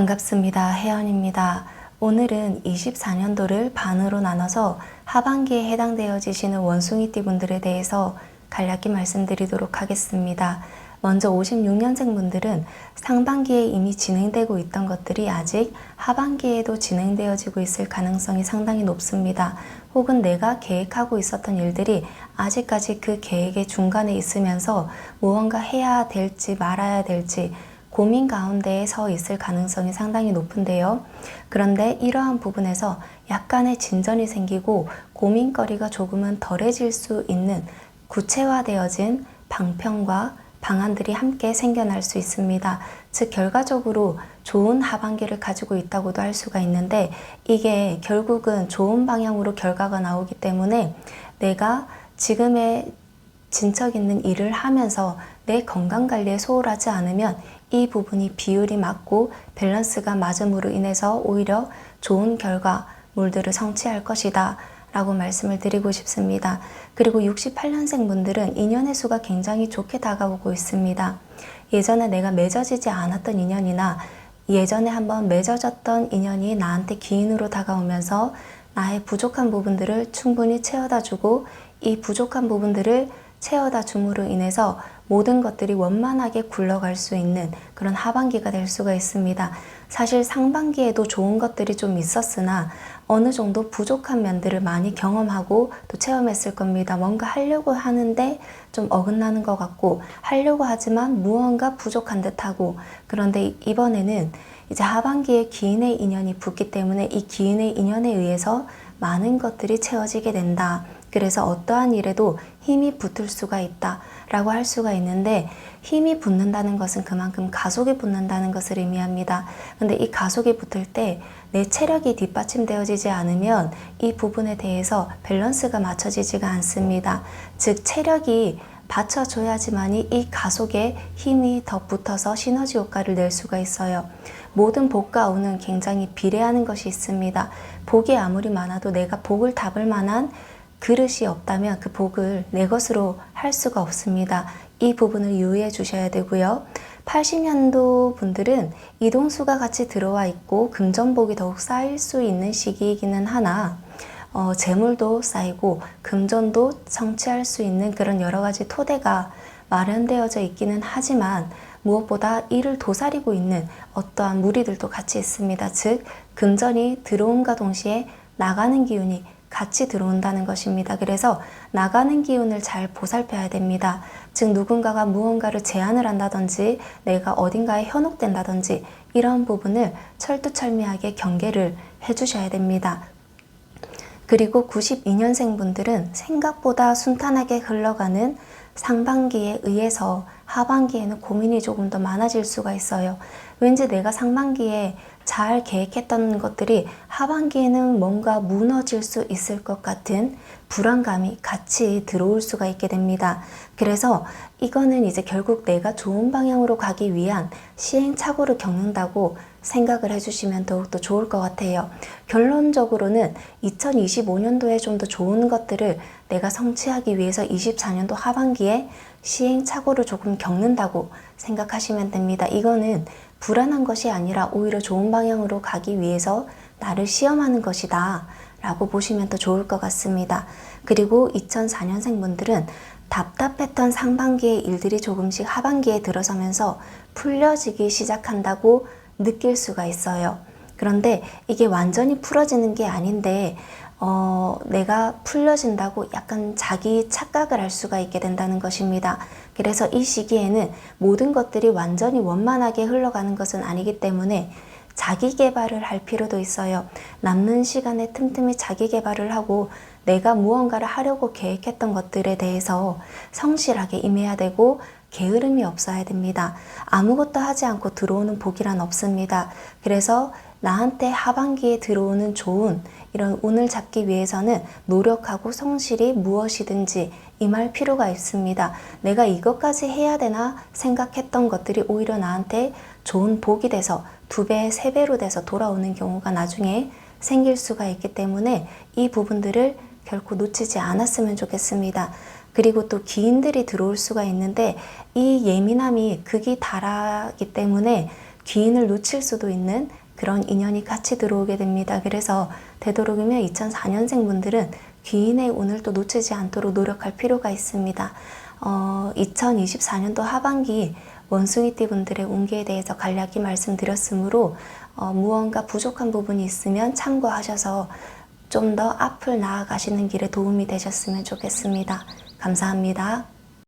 반갑습니다. 혜연입니다. 오늘은 24년도를 반으로 나눠서 하반기에 해당되어지시는 원숭이띠 분들에 대해서 간략히 말씀드리도록 하겠습니다. 먼저 56년생 분들은 상반기에 이미 진행되고 있던 것들이 아직 하반기에도 진행되어지고 있을 가능성이 상당히 높습니다. 혹은 내가 계획하고 있었던 일들이 아직까지 그 계획의 중간에 있으면서 무언가 해야 될지 말아야 될지 고민 가운데에 서 있을 가능성이 상당히 높은데요. 그런데 이러한 부분에서 약간의 진전이 생기고 고민거리가 조금은 덜해질 수 있는 구체화되어진 방편과 방안들이 함께 생겨날 수 있습니다. 즉, 결과적으로 좋은 하반기를 가지고 있다고도 할 수가 있는데, 이게 결국은 좋은 방향으로 결과가 나오기 때문에 내가 지금의 진척 있는 일을 하면서 내 건강 관리에 소홀하지 않으면 이 부분이 비율이 맞고 밸런스가 맞음으로 인해서 오히려 좋은 결과물들을 성취할 것이다. 라고 말씀을 드리고 싶습니다. 그리고 68년생 분들은 인연의 수가 굉장히 좋게 다가오고 있습니다. 예전에 내가 맺어지지 않았던 인연이나 예전에 한번 맺어졌던 인연이 나한테 기인으로 다가오면서 나의 부족한 부분들을 충분히 채워다 주고 이 부족한 부분들을 채워다 줌으로 인해서 모든 것들이 원만하게 굴러갈 수 있는 그런 하반기가 될 수가 있습니다. 사실 상반기에도 좋은 것들이 좀 있었으나 어느 정도 부족한 면들을 많이 경험하고 또 체험했을 겁니다. 뭔가 하려고 하는데 좀 어긋나는 것 같고 하려고 하지만 무언가 부족한 듯하고 그런데 이번에는 이제 하반기에 기인의 인연이 붙기 때문에 이 기인의 인연에 의해서 많은 것들이 채워지게 된다. 그래서 어떠한 일에도 힘이 붙을 수가 있다. 라고 할 수가 있는데 힘이 붙는다는 것은 그만큼 가속이 붙는다는 것을 의미합니다. 근데 이 가속이 붙을 때 내 체력이 뒷받침되어지지 않으면 이 부분에 대해서 밸런스가 맞춰지지가 않습니다. 즉, 체력이 받쳐줘야지만이 이 가속에 힘이 더 붙어서 시너지 효과를 낼 수가 있어요. 모든 복과 운은 굉장히 비례하는 것이 있습니다. 복이 아무리 많아도 내가 복을 답을 만한 그릇이 없다면 그 복을 내 것으로 할 수가 없습니다. 이 부분을 유의해 주셔야 되고요. 80년도 분들은 이동수가 같이 들어와 있고 금전복이 더욱 쌓일 수 있는 시기이기는 하나 어, 재물도 쌓이고 금전도 성취할 수 있는 그런 여러 가지 토대가 마련되어져 있기는 하지만 무엇보다 이를 도사리고 있는 어떠한 무리들도 같이 있습니다. 즉 금전이 들어옴과 동시에 나가는 기운이 같이 들어온다는 것입니다. 그래서 나가는 기운을 잘 보살펴야 됩니다. 즉 누군가가 무언가를 제안을 한다든지 내가 어딘가에 현혹된다든지 이런 부분을 철두철미하게 경계를 해주셔야 됩니다. 그리고 92년생 분들은 생각보다 순탄하게 흘러가는 상반기에 의해서 하반기에는 고민이 조금 더 많아질 수가 있어요. 왠지 내가 상반기에 잘 계획했던 것들이 하반기에는 뭔가 무너질 수 있을 것 같은 불안감이 같이 들어올 수가 있게 됩니다. 그래서 이거는 이제 결국 내가 좋은 방향으로 가기 위한 시행착오를 겪는다고 생각을 해주시면 더욱더 좋을 것 같아요. 결론적으로는 2025년도에 좀 더 좋은 것들을 내가 성취하기 위해서 24년도 하반기에 시행착오를 조금 겪는다고 생각하시면 됩니다. 이거는 불안한 것이 아니라 오히려 좋은 방향으로 가기 위해서 나를 시험하는 것이다. 라고 보시면 더 좋을 것 같습니다. 그리고 2004년생 분들은 답답했던 상반기의 일들이 조금씩 하반기에 들어서면서 풀려지기 시작한다고 느낄 수가 있어요. 그런데 이게 완전히 풀어지는 게 아닌데, 어, 내가 풀려진다고 약간 자기 착각을 할 수가 있게 된다는 것입니다. 그래서 이 시기에는 모든 것들이 완전히 원만하게 흘러가는 것은 아니기 때문에 자기 개발을 할 필요도 있어요. 남는 시간에 틈틈이 자기 개발을 하고 내가 무언가를 하려고 계획했던 것들에 대해서 성실하게 임해야 되고 게으름이 없어야 됩니다. 아무것도 하지 않고 들어오는 복이란 없습니다. 그래서 나한테 하반기에 들어오는 좋은 이런 운을 잡기 위해서는 노력하고 성실히 무엇이든지 임할 필요가 있습니다. 내가 이것까지 해야 되나 생각했던 것들이 오히려 나한테 좋은 복이 돼서 두 배, 세 배로 돼서 돌아오는 경우가 나중에 생길 수가 있기 때문에 이 부분들을 결코 놓치지 않았으면 좋겠습니다. 그리고 또 기인들이 들어올 수가 있는데 이 예민함이 극이 달하기 때문에 귀인을 놓칠 수도 있는 그런 인연이 같이 들어오게 됩니다. 그래서 되도록이면 2004년생 분들은 귀인의 운을 또 놓치지 않도록 노력할 필요가 있습니다. 어, 2024년도 하반기 원숭이띠 분들의 운기에 대해서 간략히 말씀드렸으므로 어, 무언가 부족한 부분이 있으면 참고하셔서 좀 더 앞을 나아가시는 길에 도움이 되셨으면 좋겠습니다. 감사합니다.